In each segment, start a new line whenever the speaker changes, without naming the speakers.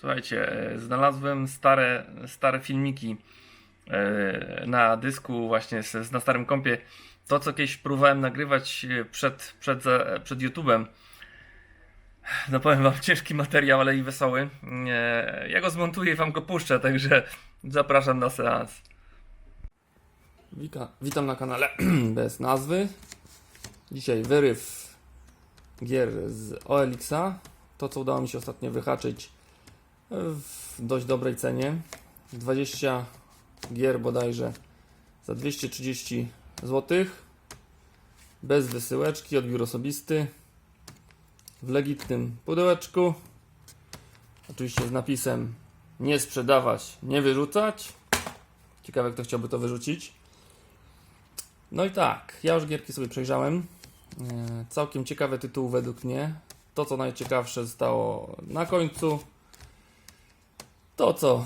Słuchajcie, e, znalazłem stare, stare filmiki e, na dysku właśnie z, na starym kompie. To, co kiedyś próbowałem nagrywać e, przed, przed, przed YouTube'em. No powiem wam, ciężki materiał, ale i wesoły. Ja go zmontuję i wam go puszczę, także zapraszam na seans. Wita, witam na kanale bez nazwy. Dzisiaj wyryw gier z OLX-a. To, co udało mi się ostatnio wyhaczyć w dość dobrej cenie. 20 gier bodajże za 230 zł. Bez wysyłeczki, odbiór osobisty. W legitnym pudełeczku. Oczywiście z napisem nie sprzedawać, nie wyrzucać. Ciekawe, kto chciałby to wyrzucić. No i tak, ja już gierki sobie przejrzałem. E, Całkiem ciekawy tytuł według mnie. To, co najciekawsze zostało na końcu. To, co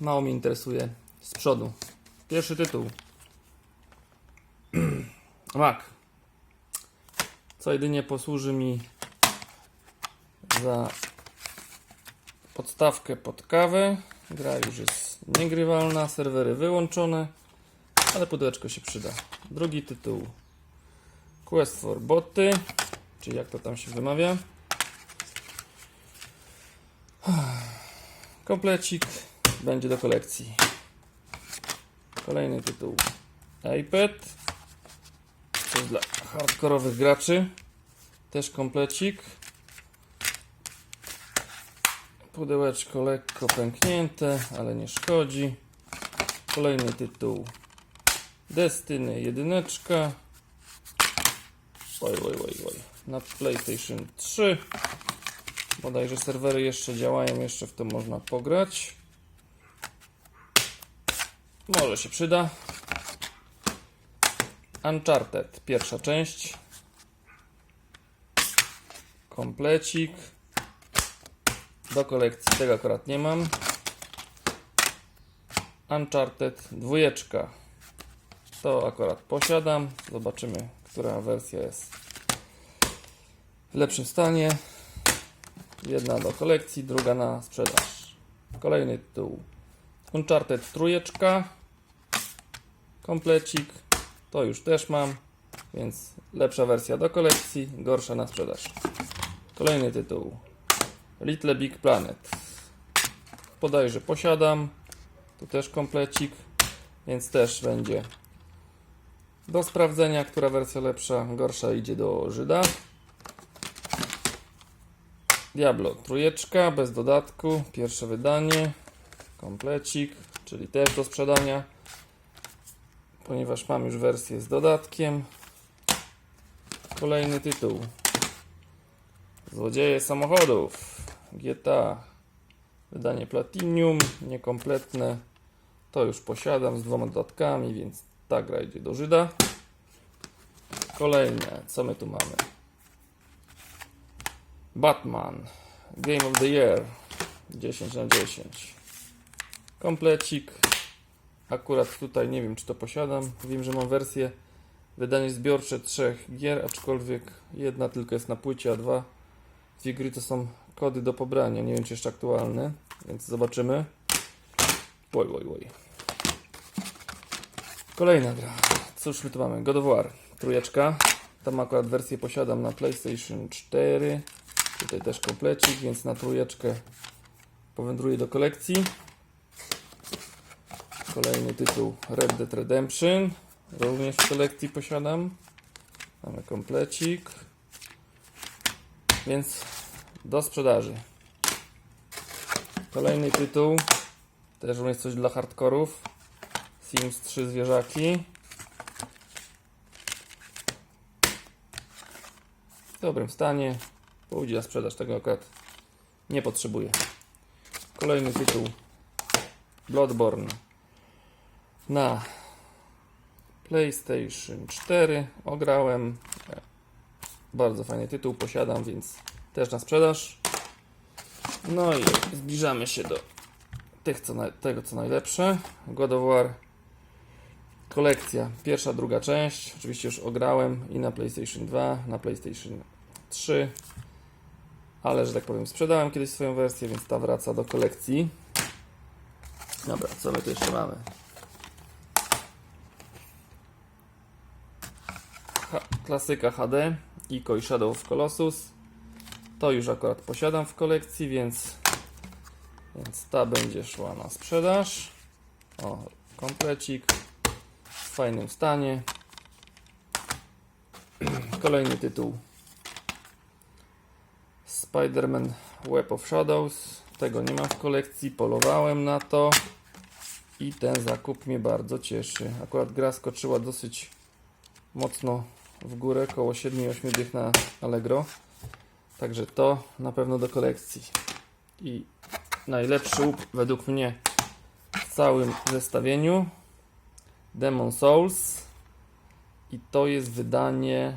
mało mnie interesuje z przodu. Pierwszy tytuł. Mac. Co jedynie posłuży mi za podstawkę pod kawę. Gra już jest niegrywalna, serwery wyłączone, ale pudełeczko się przyda. Drugi tytuł. Quest for Boty, czyli jak to tam się wymawia. Komplecik będzie do kolekcji. Kolejny tytuł. iPad. To jest dla hardkorowych graczy. Też komplecik. Pudełeczko lekko pęknięte, ale nie szkodzi. Kolejny tytuł. Destiny jedyneczka. Oj, oj, oj, oj. Na PlayStation 3. Bodajże serwery jeszcze działają, jeszcze w to można pograć. Może się przyda. Uncharted, pierwsza część. Komplecik. Do kolekcji tego akurat nie mam. Uncharted, dwójeczka. To akurat posiadam. Zobaczymy, która wersja jest w lepszym stanie. Jedna do kolekcji, druga na sprzedaż. Kolejny tytuł. Uncharted trójeczka. Komplecik. To już też mam, więc lepsza wersja do kolekcji, gorsza na sprzedaż. Kolejny tytuł. Little Big Planet. Podajże posiadam. Tu też komplecik, więc też będzie do sprawdzenia, która wersja lepsza, gorsza idzie do Żyda. Diablo trójeczka bez dodatku, pierwsze wydanie, komplecik, czyli też do sprzedania, ponieważ mam już wersję z dodatkiem. Kolejny tytuł. Złodzieje samochodów. GTA. Wydanie Platinum, niekompletne. To już posiadam z dwoma dodatkami, więc ta gra idzie do Żyda. Kolejne, co my tu mamy? Batman. Game of the Year. 10 na 10. Komplecik. Akurat tutaj nie wiem, czy to posiadam. Wiem, że mam wersję wydanie zbiorcze trzech gier, aczkolwiek jedna tylko jest na płycie, a dwa dwie gry to są kody do pobrania. Nie wiem, czy jeszcze aktualne, więc zobaczymy. Oj, oj, oj. Kolejna gra. Cóż my tu mamy? God of War. Trójeczka. Tam akurat wersję posiadam na PlayStation 4. Tutaj też komplecik, więc na trójeczkę powędruję do kolekcji. Kolejny tytuł Red Dead Redemption. Również w kolekcji posiadam. Mamy komplecik. Więc do sprzedaży. Kolejny tytuł. Też również coś dla hardkorów. Sims 3 zwierzaki. W dobrym stanie. Pójdzie na sprzedaż. Tego akurat nie potrzebuję. Kolejny tytuł. Bloodborne. Na PlayStation 4 ograłem. Bardzo fajny tytuł posiadam, więc też na sprzedaż. No i zbliżamy się do tych, co tego co najlepsze. God of War kolekcja, pierwsza, druga część. Oczywiście już ograłem i na PlayStation 2, na PlayStation 3. ale że tak powiem, sprzedałem kiedyś swoją wersję, więc ta wraca do kolekcji. Dobra, co my tu jeszcze mamy? Ha klasyka HD, Ico i Shadow of Colossus. To już akurat posiadam w kolekcji, więc, więc ta będzie szła na sprzedaż. O, komplecik w fajnym stanie. Kolejny tytuł Spider-Man Web of Shadows. Tego nie mam w kolekcji, polowałem na to i ten zakup mnie bardzo cieszy. Akurat gra skoczyła dosyć mocno w górę, około 7-8 dych na Allegro. Także to na pewno do kolekcji. I najlepszy łup według mnie w całym zestawieniu Demon Souls i to jest wydanie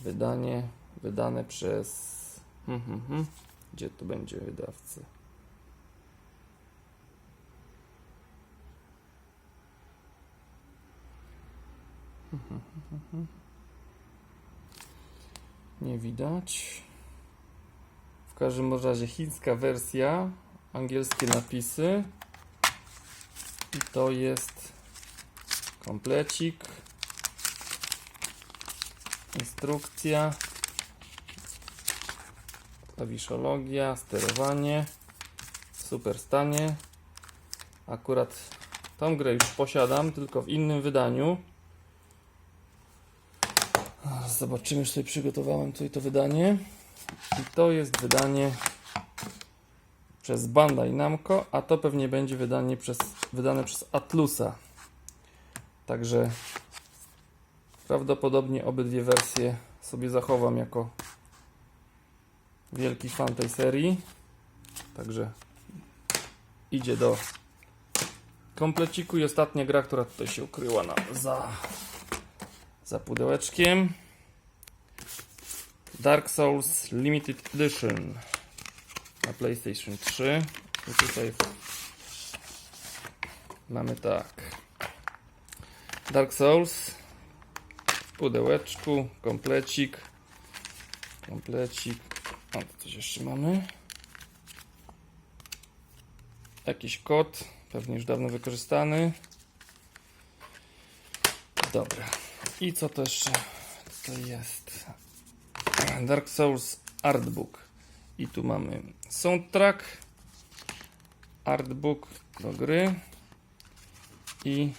wydanie wydane przez hmm. gdzie tu będzie wydawcy? Hmm. nie widać. W każdym razie chińska wersja angielskie napisy. I to jest komplecik. Instrukcja klawiszologia, sterowanie. Super stanie. Akurat tą grę już posiadam, tylko w innym wydaniu. Zobaczymy, czy sobie przygotowałem tutaj to wydanie. I to jest wydanie przez Bandai Namco, a to pewnie będzie wydanie przez, wydane przez Atlusa. Także prawdopodobnie obydwie wersje sobie zachowam jako wielki fan tej serii. Także idzie do kompleciku i ostatnia gra, która tutaj się ukryła na, za, za pudełeczkiem. Dark Souls Limited Edition na PlayStation 3. I tutaj mamy tak. Dark Souls w pudełeczku, komplecik komplecik o, coś jeszcze mamy. Jakiś kod pewnie już dawno wykorzystany. Dobra. I co to jeszcze jest? Dark Souls Artbook. I tu mamy soundtrack artbook do gry i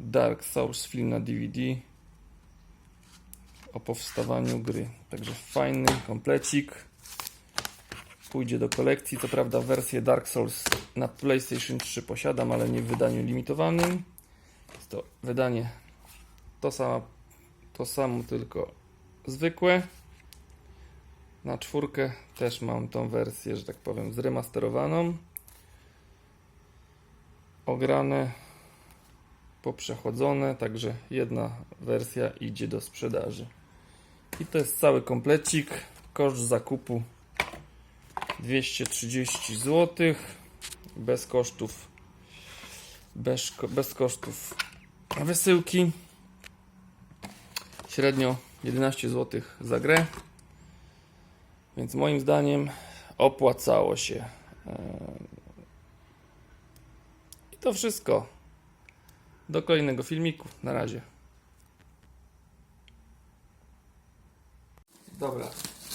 Dark Souls film na DVD o powstawaniu gry. Także fajny komplecik. Pójdzie do kolekcji. Co prawda wersję Dark Souls na PlayStation 3 posiadam, ale nie w wydaniu limitowanym. Jest to wydanie to samo, to samo tylko zwykłe. Na czwórkę też mam tą wersję, że tak powiem, zremasterowaną. Ograne poprzechodzone, także jedna wersja idzie do sprzedaży. I to jest cały komplecik. Koszt zakupu 230 zł. Bez kosztów bez, bez kosztów wysyłki. Średnio 11 zł za grę. Więc moim zdaniem opłacało się. Eee, I to wszystko. Do kolejnego filmiku. Na razie. Dobra.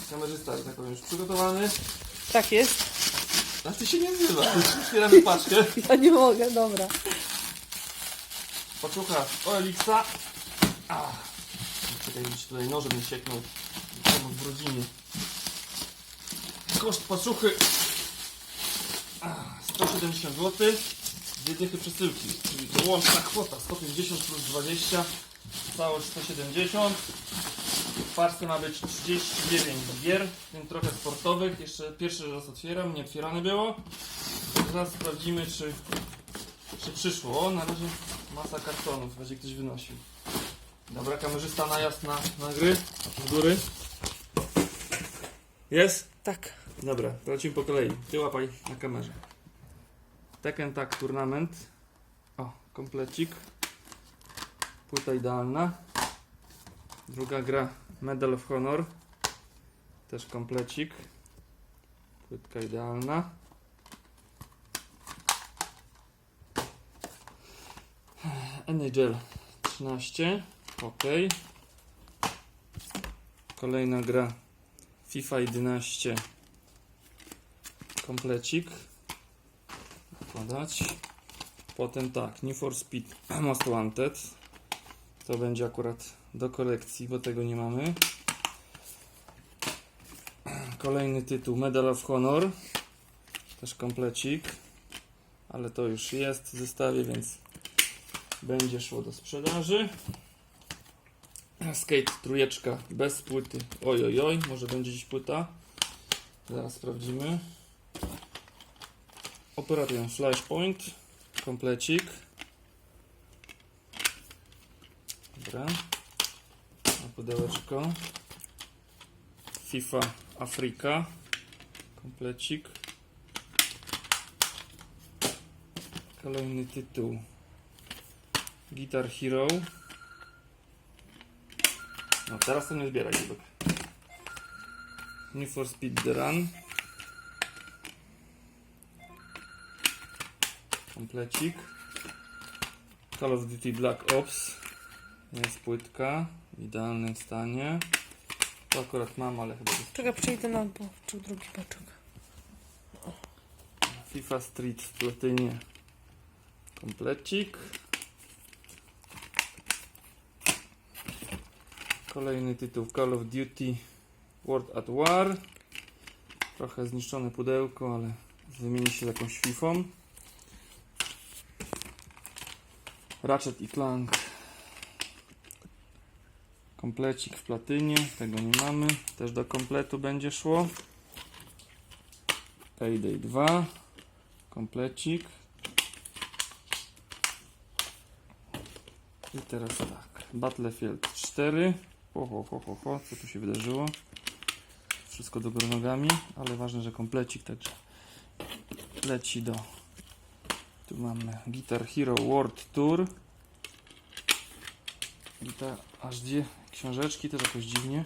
Kamerzysta, że tak powiem, już przygotowany.
Tak jest.
A ty się nie. Już otwieramy paczkę.
Ja nie mogę, dobra.
Paczucha Oelixa. A. Czekaj, już tutaj nożem nie sieknął. Pomógł w rodzinie. Koszt paczuchy. A, 170 zł. Dwie dychy przesyłki. Czyli to łączna kwota 150 plus 20. Całość 170. W parce ma być 39 gier, w tym trochę sportowych. Jeszcze pierwszy raz otwieram, nie otwierane było. Teraz sprawdzimy, czy, czy przyszło. O, na razie masa kartonów, będzie ktoś wynosił. Dobra, kamerzysta najazd na, na gry. Z góry. Jest?
Tak.
Dobra, to lecimy po kolei. Ty łapaj na kamerze. Tekken Tag Tournament. O, komplecik. Płyta idealna. Druga gra Medal of Honor. Też komplecik. Płytka idealna. NHL 13. Ok. Kolejna gra FIFA 11. Komplecik. Wkładać. Potem tak, Need for Speed Most Wanted. To będzie akurat do kolekcji, bo tego nie mamy. Kolejny tytuł Medal of Honor. Też komplecik. Ale to już jest w zestawie, więc będzie szło do sprzedaży. Skate trójeczka bez płyty. Oj, oj, oj, może będzie dziś płyta. Zaraz sprawdzimy. Operator Flashpoint. Komplecik. Dobra. Na pudełeczko. FIFA Afryka. Komplecik. Kolejny tytuł. Guitar Hero. No teraz to nie zbieraj Gubek. Need for Speed The Run. Komplecik. Call of Duty Black Ops. Jest płytka. W idealnym stanie. To akurat mam, ale chyba jest
Czekaj, przejdę na bo, czy drugi paczek.
FIFA Street w platynie. Komplecik. Kolejny tytuł Call of Duty World at War. Trochę zniszczone pudełko, ale wymieni się z jakąś fifą. Ratchet i Clank. Komplecik w platynie. Tego nie mamy. Też do kompletu będzie szło. Payday 2. Komplecik. I teraz tak. Battlefield 4. Ho, ho, ho, ho. Co tu się wydarzyło? Wszystko do góry nogami, ale ważne, że komplecik także leci do. Tu mamy Guitar Hero World Tour. Aż dwie książeczki, też jakoś dziwnie.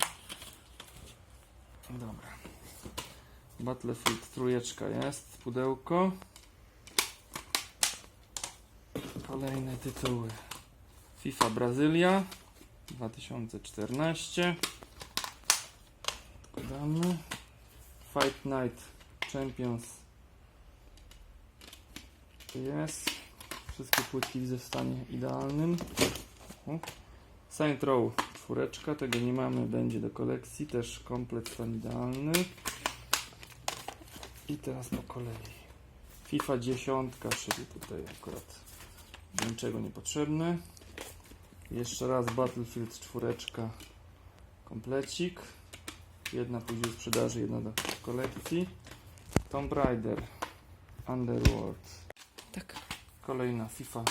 Dobra. Battlefield trójeczka jest, pudełko. Kolejne tytuły. FIFA Brazylia 2014. Damy. Fight Night Champions. Jest. Wszystkie płytki w stanie idealnym. Saint Row czwóreczka, tego nie mamy, będzie do kolekcji. Też komplet stan idealny. I teraz po kolei. FIFA 10, czyli tutaj akurat niczego niepotrzebne. Jeszcze raz Battlefield 4, komplecik. Jedna do sprzedaży, jedna do kolekcji. Tomb Raider, Underworld.
Tak.
Kolejna FIFA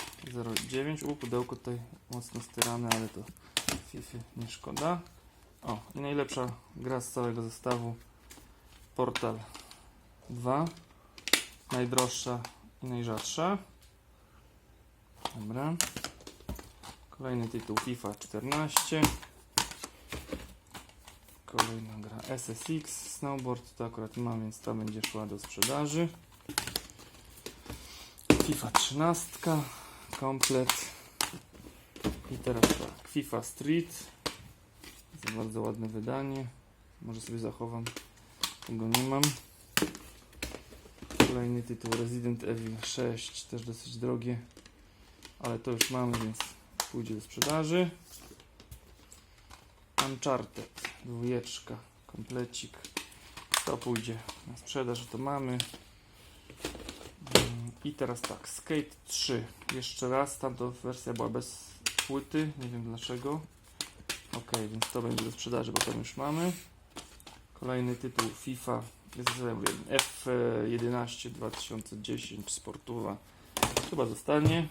09. U, pudełko tutaj mocno styrane, ale to FIFA nie szkoda. O, i najlepsza gra z całego zestawu Portal 2. Najdroższa i najrzadsza. Dobra. Kolejny tytuł FIFA 14. Kolejna gra SSX Snowboard. To akurat mam, więc ta będzie szła do sprzedaży. FIFA 13. Komplet. I teraz tak. FIFA Street. Za bardzo ładne wydanie. Może sobie zachowam. Tego nie mam. Kolejny tytuł Resident Evil 6. Też dosyć drogie. Ale to już mamy, więc pójdzie do sprzedaży. Uncharted. Dwójeczka. Komplecik. To pójdzie na sprzedaż. To mamy. Mm, I teraz tak. Skate 3. Jeszcze raz. Tamta wersja była bez płyty. Nie wiem dlaczego. Ok, więc to będzie do sprzedaży, bo tam już mamy. Kolejny tytuł FIFA jest F11 2010 sportowa. Chyba zostanie.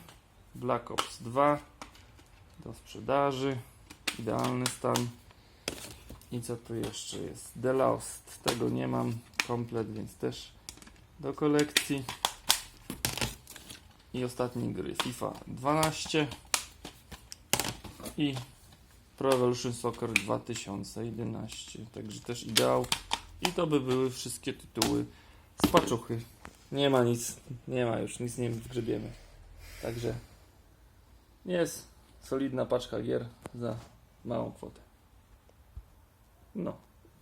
Black Ops 2 do sprzedaży. Idealny stan. I co tu jeszcze jest? The Lost. Tego nie mam komplet, więc też do kolekcji. I ostatnie gry FIFA 12 i Pro Evolution Soccer 2011. Także też ideał I to by były wszystkie tytuły z paczuchy. Nie ma nic, nie ma już, nic nie wgrzebiemy. Także jest solidna paczka gier za małą kwotę. No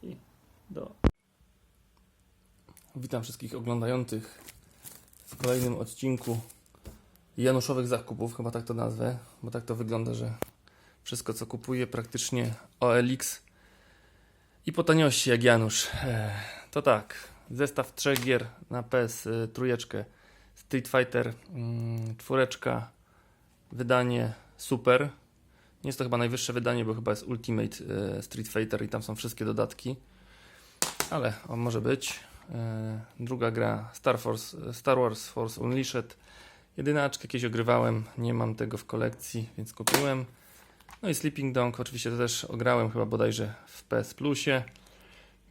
i do. Witam wszystkich oglądających w kolejnym odcinku Januszowych zakupów, chyba tak to nazwę, bo tak to wygląda, że wszystko co kupuję praktycznie OLX i po taniości jak Janusz. Ech, To tak, zestaw trzech gier na PS y, trójeczkę, Street Fighter mm, czwóreczka, wydanie super. Nie jest to chyba najwyższe wydanie, bo chyba jest Ultimate y, Street Fighter i tam są wszystkie dodatki. Ale on może być. E, Druga gra Star, Force, Star Wars Force Unleashed. Jedynaczkę kiedyś ogrywałem, nie mam tego w kolekcji, więc kupiłem. No i Sleeping Dog, oczywiście to też ograłem chyba bodajże w PS Plusie.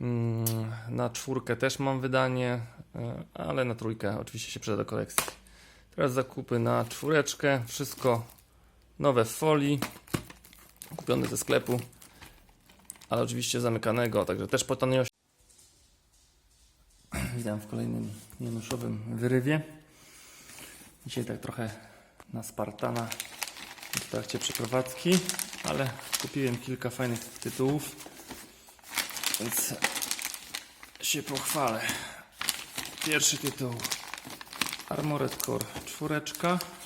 Mm, Na czwórkę też mam wydanie, e, ale na trójkę oczywiście się przyda do kolekcji. Teraz zakupy na czwóreczkę, wszystko nowe w folii, kupione ze sklepu, ale oczywiście zamykanego, także też po taniości. Witam w kolejnym Januszowym wyrywie. Dzisiaj tak trochę na Spartana w trakcie przeprowadzki, ale kupiłem kilka fajnych tytułów, więc się pochwalę. Pierwszy tytuł Armored Core 4,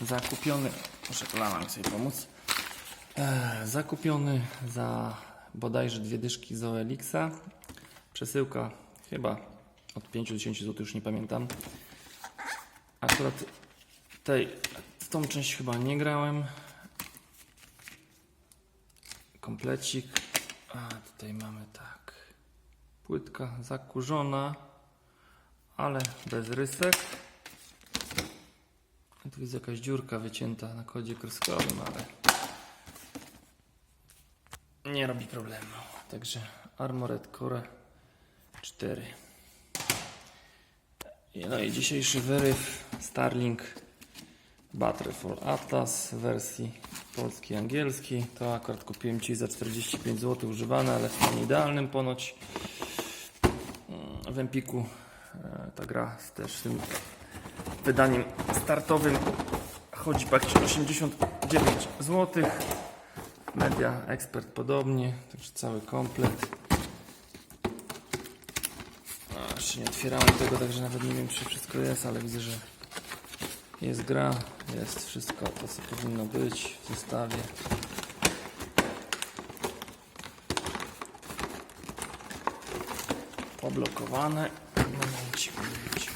zakupiony, muszę kolana sobie pomóc, Eee, zakupiony za bodajże dwie dyszki z OLX-a. Przesyłka chyba od 5 do 10 zł, już nie pamiętam. Akurat tej, w tą część chyba nie grałem. Komplecik. A tutaj mamy tak. Płytka zakurzona, ale bez rysek. Tu jest jakaś dziurka wycięta na kodzie kreskowym, ale nie robi problemu. Także Armored Core 4. I No i dzisiejszy wyryw Starlink Battery for Atlas w wersji polskiej angielskiej. To akurat kupiłem Ci za 45 zł używane, ale w stanie idealnym ponoć. W Empiku e, ta gra z też tym wydaniem startowym chodzi praktycznie 89 zł. Media Expert podobnie, także cały komplet. A, jeszcze nie otwierałem tego, także nawet nie wiem czy wszystko jest, ale widzę, że jest gra, jest wszystko to co powinno być w zestawie. Poblokowane. Momencik, momencik.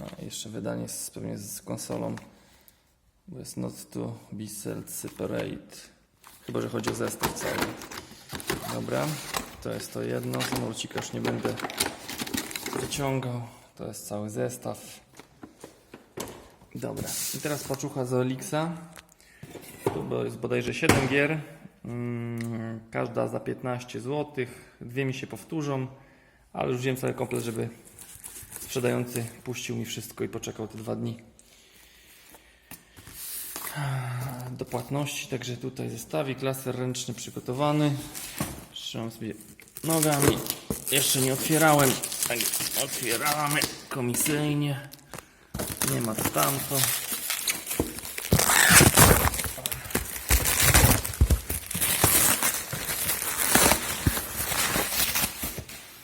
A, jeszcze wydanie z, pewnie z konsolą. Bo jest not to be separate. Chyba, że chodzi o zestaw cały. Dobra, to jest to jedno. Samolocika już nie będę wyciągał. To jest cały zestaw. Dobra, i teraz paczucha z Olixa. Tu bo- jest bodajże 7 gier. Mm, Każda za 15 zł. Dwie mi się powtórzą, ale już wziąłem cały komplet, żeby sprzedający puścił mi wszystko i poczekał te dwa dni do płatności, także tutaj zestawik, laser ręczny przygotowany. Trzymam sobie nogami. Jeszcze nie otwierałem. Tak, otwieramy komisyjnie. Nie ma to tamto.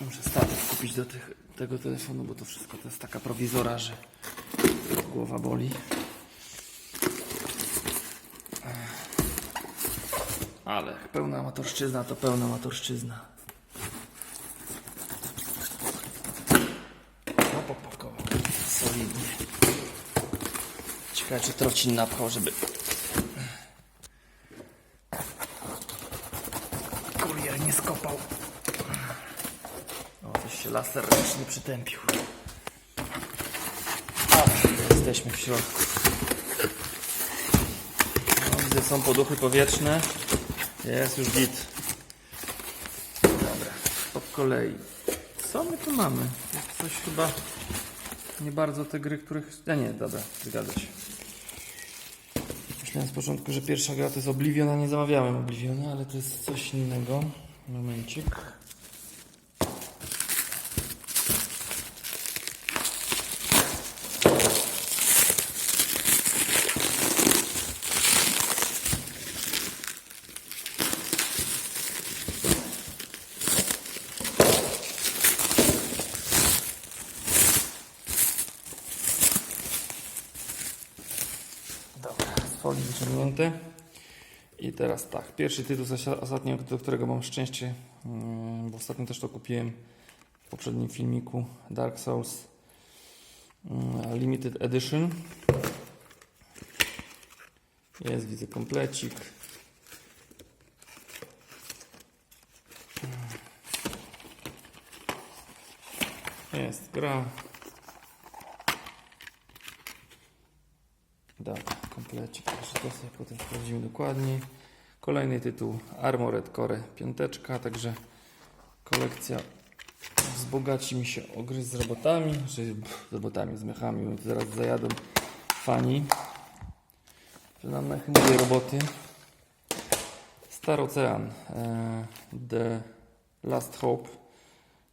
Muszę statyw kupić do tych, tego telefonu, bo to wszystko to jest taka prowizora, że głowa boli. Ale pełna amatorszczyzna to pełna amatorszczyzna. Ciekawe czy trocin napchał, żeby... Kurier nie skopał. O, coś się laser ręcznie przytępił. Ale jesteśmy w środku. No, widzę, są poduchy powietrzne. Jest już git. Dobra, po kolei. Co my tu mamy? Jest coś chyba nie bardzo te gry, których... A nie, dobra, zgadza się. Myślałem z początku, że pierwsza gra to jest Oblivion, a nie zamawiałem Obliviona, ale to jest coś innego. Momencik. Dobra, z folii wyciągnięte. I teraz tak, pierwszy tytuł ostatnio, do którego mam szczęście, mm, bo ostatnio też to kupiłem w poprzednim filmiku, Dark Souls mm, Limited Edition. Jest, widzę komplecik. Jest gra. Dobra, komplecik. Także to sobie potem sprawdzimy dokładniej. Kolejny tytuł Armored Core piąteczka, także kolekcja wzbogaci mi się o gry z robotami, czy z robotami, z mechami, zaraz zajadą fani, że nam mówię roboty. Star Ocean, e, The Last Hope.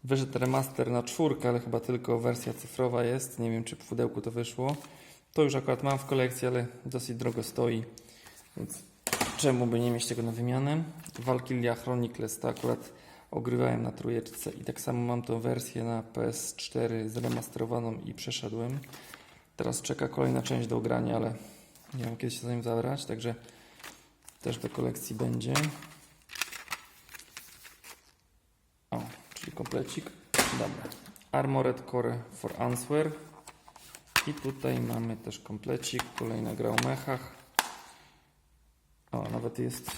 Wyszedł remaster na czwórkę, ale chyba tylko wersja cyfrowa jest. Nie wiem, czy w pudełku to wyszło. To już akurat mam w kolekcji, ale dosyć drogo stoi, więc czemu by nie mieć tego na wymianę? Valkyria Chronicles to akurat ogrywałem na trójeczce i tak samo mam tą wersję na PS4 zremasterowaną i przeszedłem. Teraz czeka kolejna część do ogrania, ale nie wiem kiedy się za nim zabrać, także też do kolekcji będzie. O, czyli komplecik. Dobra. Armored Core for Answer. I tutaj mamy też komplecik, kolejna gra o mechach. O, nawet jest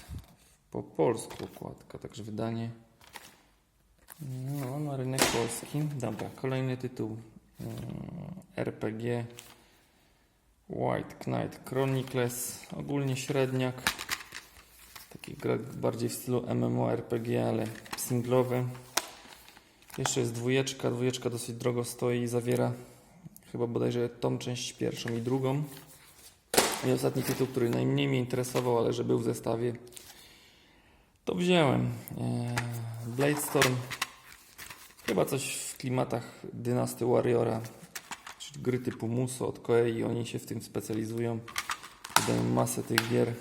po polsku okładka, także wydanie. No, na rynek polski. Dobra, kolejny tytuł mm, RPG White Knight Chronicles. Ogólnie średniak. Taki gra bardziej w stylu MMORPG, ale singlowy. Jeszcze jest dwójeczka. Dwójeczka dosyć drogo stoi i zawiera chyba bodajże tą część pierwszą i drugą. I ostatni tytuł, który najmniej mnie interesował, ale że był w zestawie, to wziąłem. Eee, Bladestorm. Chyba coś w klimatach dynasty Warriora, czyli gry typu Muso od Koei. Oni się w tym specjalizują. Wydają masę tych gier.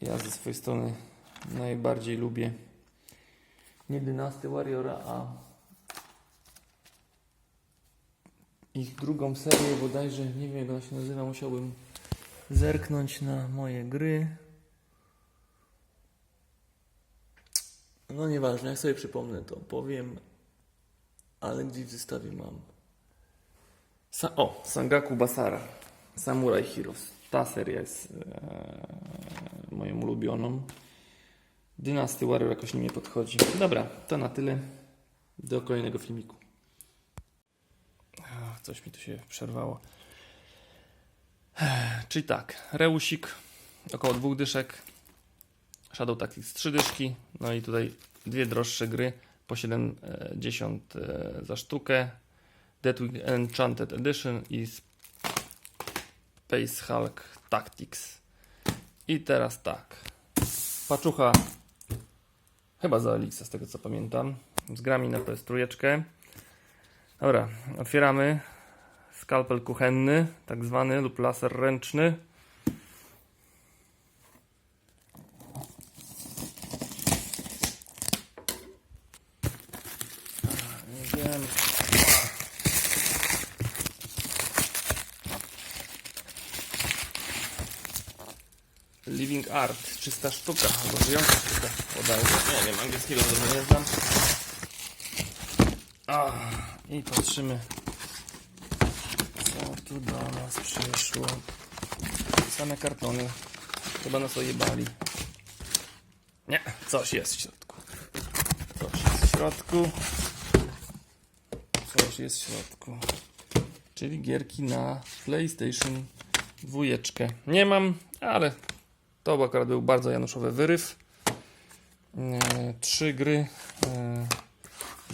Ja ze swojej strony najbardziej lubię nie dynasty Warriora, a ich drugą serię bodajże, nie wiem jak ona się nazywa, musiałbym zerknąć na moje gry. No nieważne, jak sobie przypomnę to powiem, ale gdzieś w zestawie mam. Sa o, Sangaku Basara, Samurai Heroes. Ta seria jest e, moją ulubioną. Dynasty Warrior jakoś nie podchodzi. Dobra, to na tyle. Do kolejnego filmiku. Coś mi tu się przerwało. Czyli tak, Reusik około dwóch dyszek, Shadow Tactics trzy dyszki, no i tutaj dwie droższe gry po 70 e, za sztukę. Deadwing Enchanted Edition i Space Hulk Tactics. I teraz tak. Paczucha chyba za Elixa z tego co pamiętam. Z grami na PS3. Dobra, otwieramy. Skalpel kuchenny, tak zwany, lub laser ręczny. Nie wiem. Living Art, czysta sztuka, albo żyjąca sztuka. Podało. Nie wiem, angielskiego dobrze nie znam. A, I patrzymy, tu do nas przyszło. Same kartony. Chyba nas ojebali. Nie, coś jest w środku. Coś jest w środku. Coś jest w środku. Czyli gierki na PlayStation dwójeczkę. Nie mam, ale to akurat był bardzo januszowy wyryw. E, Trzy gry e,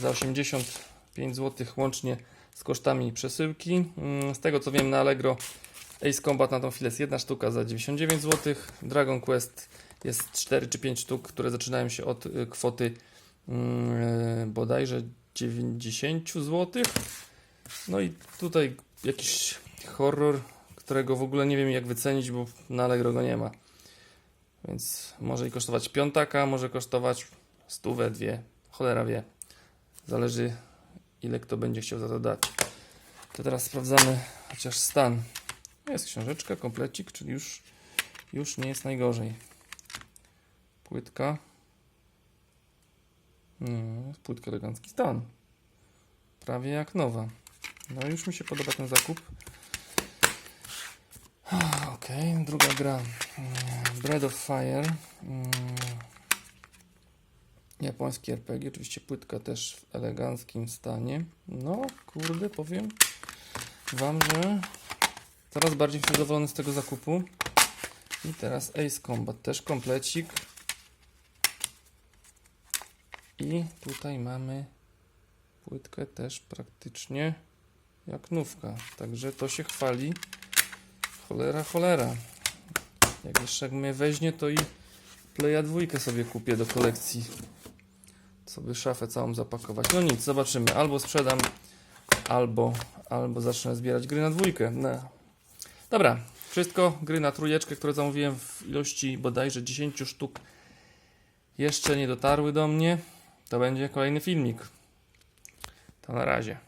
za 85 zł łącznie z kosztami przesyłki. Mm, Z tego co wiem na Allegro Ace Combat na tą chwilę jest jedna sztuka za 99 zł. Dragon Quest jest 4 czy 5 sztuk, które zaczynają się od y, kwoty mm, bodajże 90 zł. No i tutaj jakiś horror, którego w ogóle nie wiem jak wycenić, bo na Allegro go nie ma. Więc może i kosztować piątaka, może kosztować stówę, dwie, cholera wie. Zależy ile kto będzie chciał za to dać. To teraz sprawdzamy chociaż stan. Jest książeczka, komplecik, czyli już, już nie jest najgorzej. Płytka. Płytka elegancki stan. Prawie jak nowa. No już mi się podoba ten zakup. Okej, druga gra. Mm, Bread of Fire. Japoński RPG, oczywiście płytka też w eleganckim stanie. No, kurde, powiem Wam, że coraz bardziej jestem zadowolony z tego zakupu. I teraz Ace Combat, też komplecik. I tutaj mamy płytkę też praktycznie jak nówka. Także to się chwali. Cholera, cholera. Jak jeszcze jak mnie weźmie, to i Playa dwójkę sobie kupię do kolekcji. Sobie szafę całą zapakować. No nic, zobaczymy. Albo sprzedam, albo, albo zacznę zbierać gry na dwójkę. No. Dobra, wszystko. Gry na trójeczkę, które zamówiłem w ilości bodajże 10 sztuk jeszcze nie dotarły do mnie. To będzie kolejny filmik. To na razie.